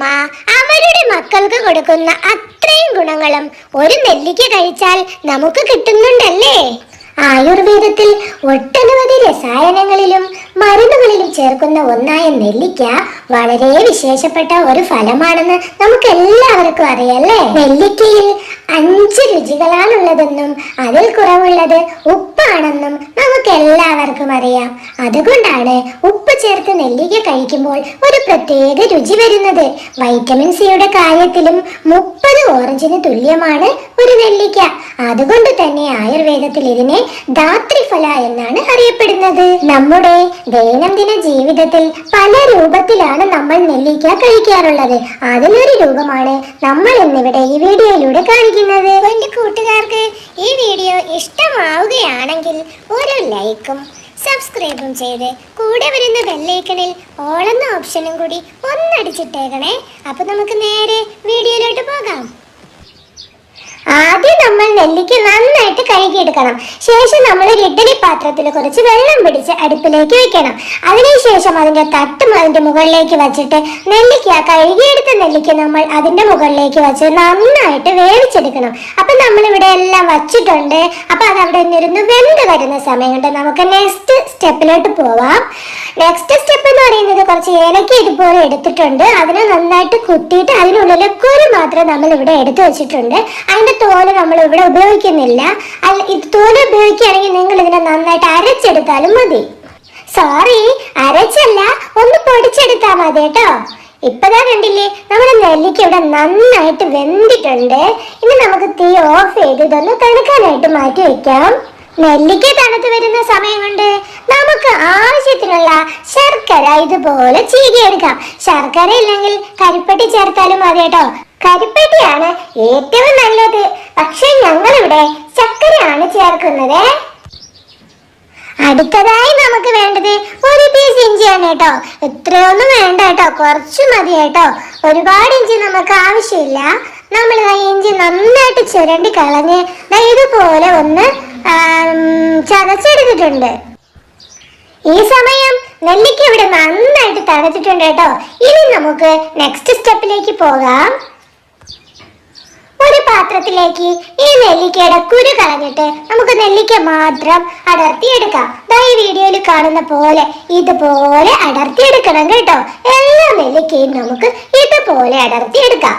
അമ്മ അവരുടെ മക്കൾക്ക് കൊടുക്കുന്ന അത്രയും ഗുണങ്ങളും ഒരു നെല്ലിക്ക കഴിച്ചാൽ നമുക്ക് കിട്ടുന്നുണ്ടല്ലേ? ആയുർവേദത്തിൽ ഒട്ടനവധി രസായനങ്ങളിലും മരുന്നുകളിലും ചേർക്കുന്ന ഒന്നായ നെല്ലിക്ക വളരെ വിശേഷപ്പെട്ട ഒരു ഫലമാണെന്ന് നമുക്ക് എല്ലാവർക്കും അറിയാല്ലേ നെല്ലിക്കയിൽ അഞ്ച് രുചികളാണുള്ളതെന്നും അതിൽ കുറവുള്ളത് ഉപ്പാണെന്നും നമുക്ക് എല്ലാവർക്കും അറിയാം. അതുകൊണ്ടാണ് ഉപ്പ് ചേർത്ത് നെല്ലിക്ക കഴിക്കുമ്പോൾ ഒരു പ്രത്യേക രുചി വരുന്നത്. വൈറ്റമിൻ സിയുടെ കാര്യത്തിലും മുപ്പത് ഓറഞ്ചിന് തുല്യമാണ് ഒരു നെല്ലിക്ക. അതുകൊണ്ട് തന്നെ ആയുർവേദത്തിൽ ഇതിനെ ധാത്രിഫല എന്നാണ് അറിയപ്പെടുന്നത്. നമ്മുടെ ദൈനംദിന ജീവിതത്തിൽ പല രൂപത്തിലാണ് നമ്മൾ നെല്ലിക്ക കഴിക്കാറുള്ളത്. അതിലൊരു രൂപമാണ് നമ്മൾ ഇന്നിവിടെ ഈ വീഡിയോയിലൂടെ കാണിക്കുന്നത്. എന്റെ കൂട്ടുകാർക്ക് ഈ വീഡിയോ ഇഷ്ടമാവുകയാണെങ്കിൽ ഒരു ലൈക്കും സബ്സ്ക്രൈബും ചെയ്ത് കൂടെ വരുന്ന ബെല്ലൈക്കണിൽ ഓളെന്ന ഓപ്ഷനും കൂടി ഒന്നടിച്ചിട്ടേക്കണേ. അപ്പൊ നമുക്ക് നേരെ വീഡിയോയിലോട്ട് പോകാം. ആദ്യം നമ്മൾ നെല്ലിക്ക നന്നായിട്ട് കഴുകിയെടുക്കണം. ശേഷം നമ്മൾ ഒരു ഇഡ്ഡലി പാത്രത്തിൽ കുറച്ച് വെള്ളം പിടിച്ച് അടുപ്പിലേക്ക് വെക്കണം. അതിനുശേഷം അതിന്റെ തട്ടും അതിന്റെ മുകളിലേക്ക് വെച്ചിട്ട് നെല്ലിക്ക കഴുകിയെടുത്ത നെല്ലിക്ക നമ്മൾ അതിന്റെ മുകളിലേക്ക് വെച്ച് നന്നായിട്ട് വേവിച്ചെടുക്കണം. അപ്പൊ നമ്മൾ ഇവിടെ എല്ലാം വച്ചിട്ടുണ്ട്. അപ്പൊ അത് അവിടെ നിന്നിരുന്ന് വെന്ത് വരുന്ന സമയം കൊണ്ട് നമുക്ക് നെക്സ്റ്റ് സ്റ്റെപ്പിലോട്ട് പോവാം. നെക്സ്റ്റ് സ്റ്റെപ്പ് എന്ന് പറയുന്നത് കുറച്ച് ഏലക്ക ഇതുപോലെ എടുത്തിട്ടുണ്ട്. അതിനെ നന്നായിട്ട് കുത്തിയിട്ട് അതിനുള്ളിലെ കുരു മാത്രം നമ്മൾ ഇവിടെ എടുത്തു വെച്ചിട്ടുണ്ട്. അതിന്റെ തോൽ നമ്മൾ ഇവിടെ ഉപയോഗിക്കുന്നില്ല. അല്ല ഇത് തോൽ ഉപയോഗിക്കുകയാണെങ്കിൽ നിങ്ങൾ ഇതിനെ നന്നായിട്ട് അരച്ചെടുത്താലും മതി. സോറി അരച്ചല്ല ഒന്ന് പൊടിച്ചെടുത്താൽ മതി കേട്ടോ. ഇപ്പതാ കണ്ടില്ലേ നമ്മുടെ നെല്ലിക്ക ഇവിടെ നന്നായിട്ട് വെന്തിട്ടുണ്ട്. ഇനി നമുക്ക് തീ ഓഫ് ചെയ്ത് ഇതൊന്ന് തണുക്കാനായിട്ട് മാറ്റി വെക്കാം. നെല്ലിക്ക തണുത്ത് വരുന്ന സമയം കൊണ്ട് നമുക്ക് ആവശ്യത്തിനുള്ള ശർക്കര ഇതുപോലെ ചീകിയെടുക്കാം ശർക്കര ഇല്ലെങ്കിൽ കരിപ്പട്ടി ചേർത്താലും മതി കേട്ടോ. കരിപ്പട്ടിയാണ് ഏറ്റവും നല്ലത്. പക്ഷെ ഞങ്ങളിവിടെ ചക്കരയാണ് ചേർക്കുന്നത്. അടുത്തതായി നമുക്ക് വേണ്ടത് ഒരു പീസ് ഇഞ്ചിയാണ് കേട്ടോ. ഇത്രയൊന്നും വേണ്ട കേട്ടോ. കുറച്ച് മതി കേട്ടോ. ഒരുപാട് ഇഞ്ചി നമുക്ക് ആവശ്യമില്ല. നമ്മൾ ഇഞ്ചി നന്നായിട്ട് ചുരണ്ടി കളഞ്ഞ് ഇതുപോലെ ഒന്ന് ചതച്ചെടുത്തിട്ടുണ്ട്. ഈ സമയം നെല്ലിക്ക ഇവിടെ നന്നായിട്ട് തണച്ചിട്ടുണ്ട് കേട്ടോ. ഇനി നമുക്ക് നെക്സ്റ്റ് സ്റ്റെപ്പിലേക്ക് പോകാം. ഒരു പാത്രത്തിലേക്ക് ഈ നെല്ലിക്കയുടെ കുരു കളഞ്ഞിട്ട് നമുക്ക് നെല്ലിക്ക മാത്രം അടർത്തിയെടുക്കാം. ദാ ഈ വീഡിയോയിൽ കാണുന്ന പോലെ ഇതുപോലെ അടർത്തിയെടുക്കണം കേട്ടോ. എല്ലാ നെല്ലിക്കയും നമുക്ക് ഇതുപോലെ അടർത്തിയെടുക്കാം.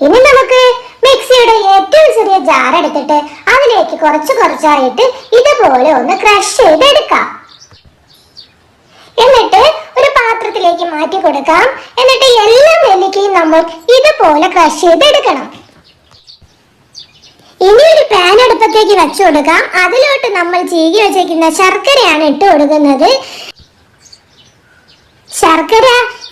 ഇനി നമുക്ക് മിക്സിയുടെ ഏറ്റവും ചെറിയ ജാർ എടുത്തിട്ട് അതിലേക്ക് കുറച്ച് കുറച്ചായിട്ട് ഇതുപോലെ ഒന്ന് ക്രഷ് ചെയ്തെടുക്കാം. എന്നിട്ട് പാത്രത്തിലേക്ക് മാറ്റി കൊടുക്കാം. എന്നിട്ട് എല്ലാ നെല്ലിക്കയും നമ്മൾ ഇതുപോലെ ക്രഷ് ചെയ്തെടുക്കണം. ഇനി ഒരു പാൻ അടുപ്പത്തേക്ക് വെച്ചു കൊടുക്കാം. അതിലോട്ട് നമ്മൾ ചീകി വെച്ചേക്കുന്ന ശർക്കരയാണ് ഇട്ട് കൊടുക്കുന്നത്. ശർക്കര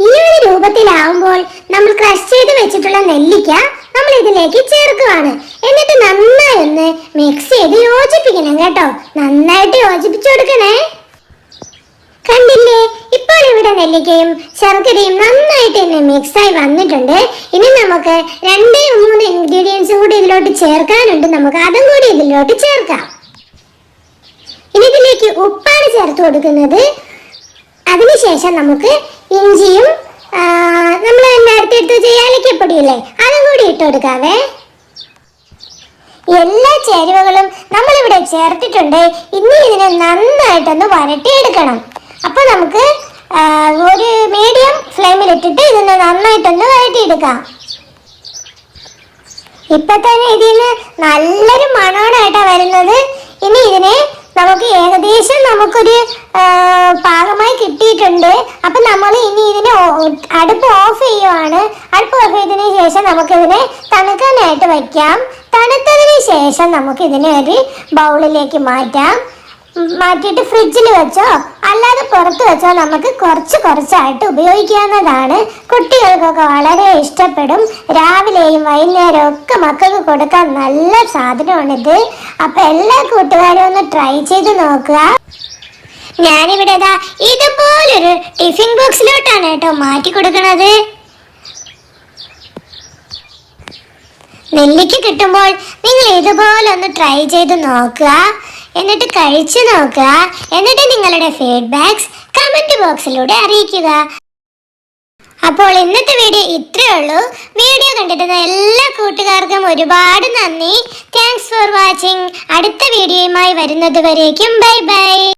ഈ ഒരു രൂപത്തിലാവുമ്പോൾ നമ്മൾ ക്രഷ് ചെയ്ത് വെച്ചിട്ടുള്ള നെല്ലിക്ക നമ്മൾ ഇതിലേക്ക് ചേർക്കുകയാണ് എന്നിട്ട് നന്നായി ഒന്ന് മിക്സ് ചെയ്ത് യോജിപ്പിക്കണം കേട്ടോ. നന്നായിട്ട് യോജിപ്പിച്ചു കൊടുക്കണേ. കണ്ടില്ലേ? ഇപ്പോൾ ഇവിടെ നെല്ലിക്കയും ശർക്കരയും നന്നായിട്ട് തന്നെ മിക്സ് ആയി വന്നിട്ടുണ്ട്. ഇനി നമുക്ക് രണ്ട് മൂന്ന് ഇൻഗ്രീഡിയൻസും കൂടി ഇതിലോട്ട് ചേർക്കാനുണ്ട്. നമുക്ക് അതും കൂടി ഇതിലോട്ട് ചേർക്കാം. ഇനി ഇതിലേക്ക് ഉപ്പാണ് ചേർത്ത് കൊടുക്കുന്നത്. അതിനുശേഷം നമുക്ക് ഇഞ്ചിയും നമ്മൾ നേരത്തെ എടുത്ത് വെച്ച ഏലക്കപ്പൊടിയില്ലേ അതും കൂടി ഇട്ട് കൊടുക്കാവേ. എല്ലാ ചേരുവകളും നമ്മളിവിടെ ചേർത്തിട്ടുണ്ട്. ഇനി ഇതിനെ നന്നായിട്ടൊന്ന് വരട്ടിയെടുക്കണം. അപ്പൊ നമുക്ക് ഒരു മീഡിയം ഫ്ലെയിമിൽ ഇട്ടിട്ട് ഇതിനെ നന്നായിട്ടൊന്ന് വഴറ്റിയെടുക്കാം. ഇപ്പൊ തന്നെ ഇതിന് നല്ലൊരു മണമാണായിട്ടാണ് വരുന്നത്. ഇനി ഇതിനെ നമുക്ക് ഏകദേശം നമുക്കൊരു പാകമായി കിട്ടിയിട്ടുണ്ട്. അപ്പൊ നമ്മൾ ഇനി ഇതിനെ അടുപ്പ് ഓഫ് ചെയ്യുവാണ്. അടുപ്പ് ഓഫ് ചെയ്തതിന് ശേഷം നമുക്കിതിനെ തണുക്കാനായിട്ട് വയ്ക്കാം. തണുത്തതിന് ശേഷം നമുക്കിതിനെ ഒരു ബൗളിലേക്ക് മാറ്റാം. മാറ്റിയിട്ട് ഫ്രിഡ്ജിൽ വെച്ചോ? അല്ലാതെ പുറത്ത് വെച്ചോ നമുക്ക് കുറച്ച് കുറച്ചായിട്ട് ഉപയോഗിക്കാവുന്നതാണ്. കുട്ടികൾക്കൊക്കെ വളരെ ഇഷ്ടപ്പെടും. രാവിലെയും വൈകുന്നേരവും ഒക്കെ മക്കൾക്ക് കൊടുക്കാൻ നല്ല സാധനമാണിത്. അപ്പൊ എല്ലാ കൂട്ടുകാരും ഒന്ന് ട്രൈ ചെയ്ത് നോക്കുക. ഞാനിവിടെ ദാ ഇതുപോലൊരു ടിഫിൻ ബോക്സിലോട്ടാണ് കേട്ടോ മാറ്റി കൊടുക്കണത്. നെല്ലിക്ക് കിട്ടുമ്പോൾ നിങ്ങൾ ഇതുപോലെ ഒന്ന് ട്രൈ ചെയ്ത് നോക്കുക. എന്നിട്ട് കഴിച്ചു നോക്കുക. എന്നിട്ട് നിങ്ങളുടെ ഫീഡ്ബാക്സ് കമന്റ് ബോക്സിലൂടെ അറിയിക്കുക. അപ്പോൾ ഇന്നത്തെ വീഡിയോ ഇത്രയേ ഉള്ളൂ. വീഡിയോ കണ്ടിട്ടുള്ള എല്ലാ കൂട്ടുകാർക്കും ഒരുപാട് നന്ദി. താങ്ക്സ് ഫോർ വാച്ചിങ് അടുത്ത വീഡിയോയുമായി വരുന്നത് വരേക്കും. Bye bye